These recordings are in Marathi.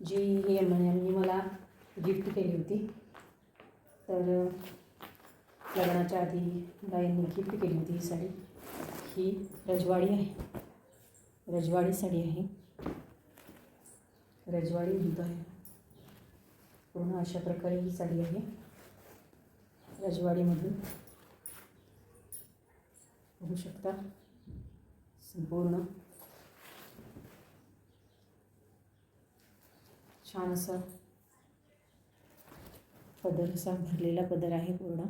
जी ही म्हणजे यांनी मला गिफ्ट केली होती. तर लग्नाच्या आधी मला यांनी गिफ्ट केली होती ही साडी. ही रजवाडी आहे. रजवाडी साडी आहे. रजवाडी दूध आहे. पूर्ण अशा प्रकारे ही साडी आहे. रजवाडीमधून बघू शकता. संपूर्ण छान असं पदर असा भरलेला पदर आहे पूर्ण.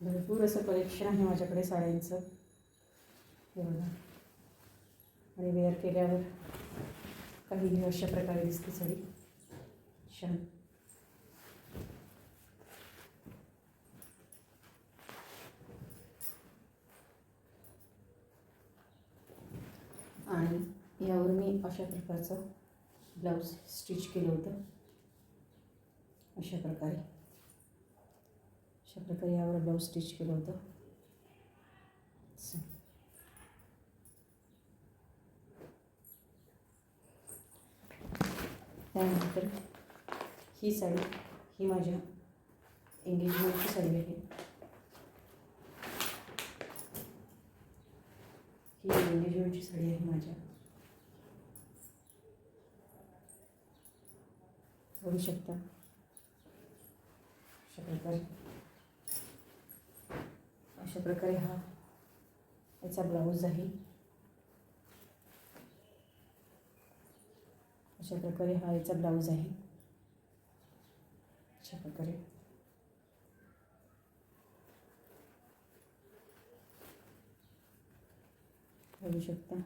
भरपूर असं कलेक्शन आहे माझ्याकडे साड्यांचं. हे बघा. आणि वेअर केल्यावर काही अशा प्रकारे दिसते साडी. छान. आणि यावर मी अशा प्रकारचं ब्लाऊज स्टिच केलं होतं. अशा प्रकारे. अशा प्रकारे यावर ब्लाऊज स्टिच केलं होतं. त्यानंतर ही साडी ही माझ्या एंगेजमेंटची साडी आहे. ही एंगेजमेंटची साडी आहे माझ्या. बघू शकता. अशा प्रकारे. अशा प्रकारे हा याचा ब्लाऊज आहे. अशा प्रकारे हा याचा ब्लाऊज आहे. अशा प्रकारे. बघू शकता.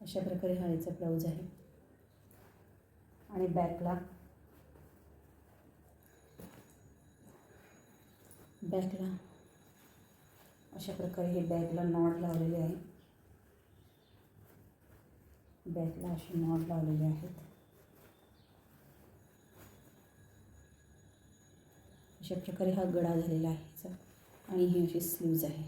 अशा प्रकारे हा याचा ब्लाऊज आहे. आणि बॅकला बॅकला अशा प्रकारे हे बॅकला नॉट लावलेले आहे. बॅकला असे नॉट लावलेले आहेत. अशा प्रकारे हा गळा झालेला आहे आणि ही अशी स्लीव्ज आहे.